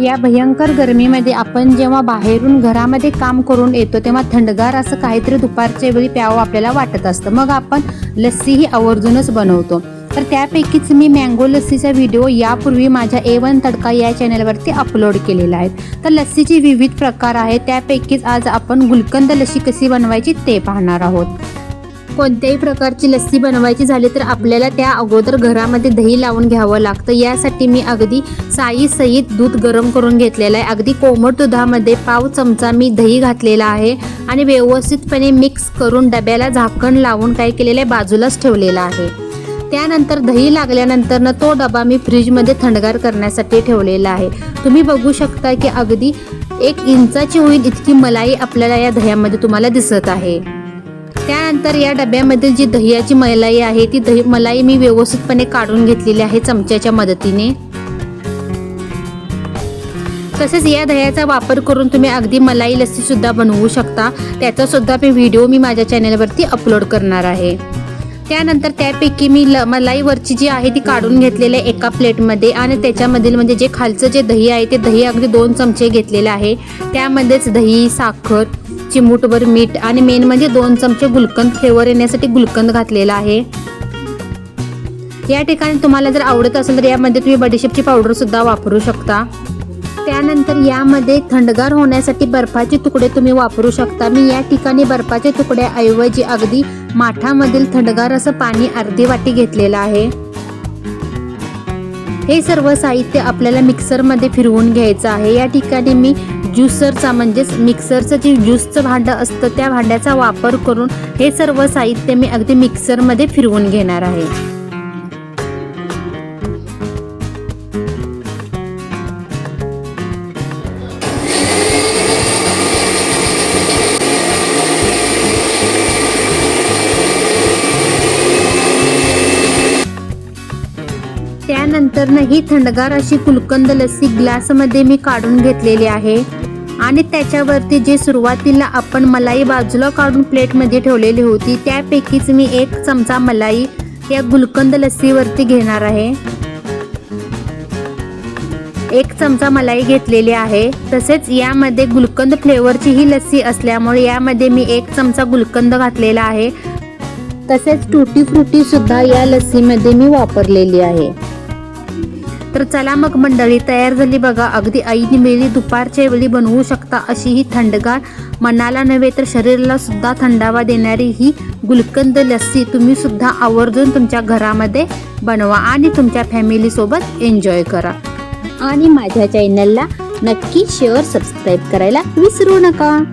या भयंकर गरमीमध्ये आपण जेव्हा बाहेरून घरामध्ये काम करून येतो तेव्हा थंडगार असं काहीतरी दुपारच्या वेळी प्यावं आपल्याला वाटत असतं. मग आपण लस्सीही आवर्जूनच बनवतो. तर त्यापैकीच मी मँगो लस्सीचा व्हिडिओ यापूर्वी माझ्या ए वन तडका या चॅनलवरती अपलोड केलेला आहे. तर लस्सीचे विविध प्रकार आहेत. त्यापैकीच आज आपण गुलकंद लस्सी कशी बनवायची ते पाहणार आहोत. कोणत्याही प्रकारची लस्सी बनवायची झाली तर आपल्याला त्या अगोदर घरामध्ये दही लावून घ्यावं लागतं. यासाठी मी अगदी साई सहित दूध गरम करून घेतलेलं आहे. अगदी कोमट दुधामध्ये पाव चमचा मी दही घातलेला आहे आणि व्यवस्थितपणे मिक्स करून डब्याला झाकण लावून काय केलेलं आहे? बाजूलाच ठेवलेलं आहे. त्यानंतर दही लागल्यानंतर ना तो डबा मी फ्रीजमध्ये थंडगार करण्यासाठी ठेवलेला आहे. तुम्ही बघू शकता की अगदी एक इंचाची होईल इतकी मलाई आपल्याला या दह्यामध्ये तुम्हाला दिसत आहे. त्यानंतर या डब्यामध्ये जी दह्याची मलाई आहे ती दही मलाई मी व्यवस्थितपणे काढून घेतलेली आहे चमच्याच्या मदतीने. तसेच या दह्याचा वापर करून तुम्ही अगदी मलाई लस्सी सुद्धा बनवू शकता. त्याचा सुद्धा मी व्हिडिओ मी माझ्या चॅनलवरती अपलोड करणार आहे. त्यानंतर त्यापैकी मी ल मलाईवरची जी आहे ती काढून घेतलेली आहे एका प्लेटमध्ये आणि त्याच्यामधील म्हणजे जे खालचं जे दही आहे ते दही अगदी दोन चमचे घेतलेले आहे. त्यामध्येच दही साखर चिमूटभर मीठ आणि मेन म्हणजे दोन चमचे गुलकंद फ्लेवर येण्यासाठी गुलकंद घातलेला आहे. या ठिकाणी तुम्हाला जर आवडत असेल तर यामध्ये तुम्ही बडीशेपची पावडर सुद्धा वापरू शकता. त्यानंतर यामध्ये थंडगार होण्यासाठी बर्फाचे तुकडे तुम्ही वापरू शकता. मी या ठिकाणी बर्फाचे तुकड्याऐवजी अगदी माठामधील थंडगार असं पाणी अर्धी वाटी घेतलेलं आहे. हे सर्व साहित्य आपल्याला मिक्सरमध्ये फिरवून घ्यायचं आहे. या ठिकाणी मी ज्युसरचा म्हणजेच मिक्सरचं जे ज्यूसचं भांडं असतं त्या भांड्याचा वापर करून हे सर्व साहित्य मी अगदी मिक्सरमध्ये फिरवून घेणार आहे. त्यानंतर ही थंडगार अशी कुलकंद लस्सी ग्लासमध्ये मी काढून घेतलेली आहे. आणि त्याच्यावरती जे सुरुवातीला आपण मलाई बाजूला काढून प्लेटमध्ये ठेवलेली होती त्यापैकीच मी एक चमचा मलाई या गुलकंद लस्सीवरती घेणार आहे. एक चमचा मलाई घेतलेली आहे. तसेच यामध्ये गुलकंद फ्लेवरची ही लस्सी असल्यामुळे यामध्ये मी एक चमचा गुलकंद घातलेला आहे. तसेच टुटी फ्रुटी सुद्धा या लस्सीमध्ये मी वापरलेली आहे. तर चला मग मंडळी तयार झाली बघा. अगदी ऐन वेळी दुपारच्या वेळी बनवू शकता अशी ही थंडगार. मनाला नव्हे तर शरीराला सुद्धा थंडावा देणारी ही गुलकंद लस्सी तुम्ही सुद्धा आवर्जून तुमच्या घरामध्ये बनवा आणि तुमच्या फॅमिलीसोबत एन्जॉय करा. आणि माझ्या चॅनलला नक्की शेअर सबस्क्राईब करायला विसरू नका.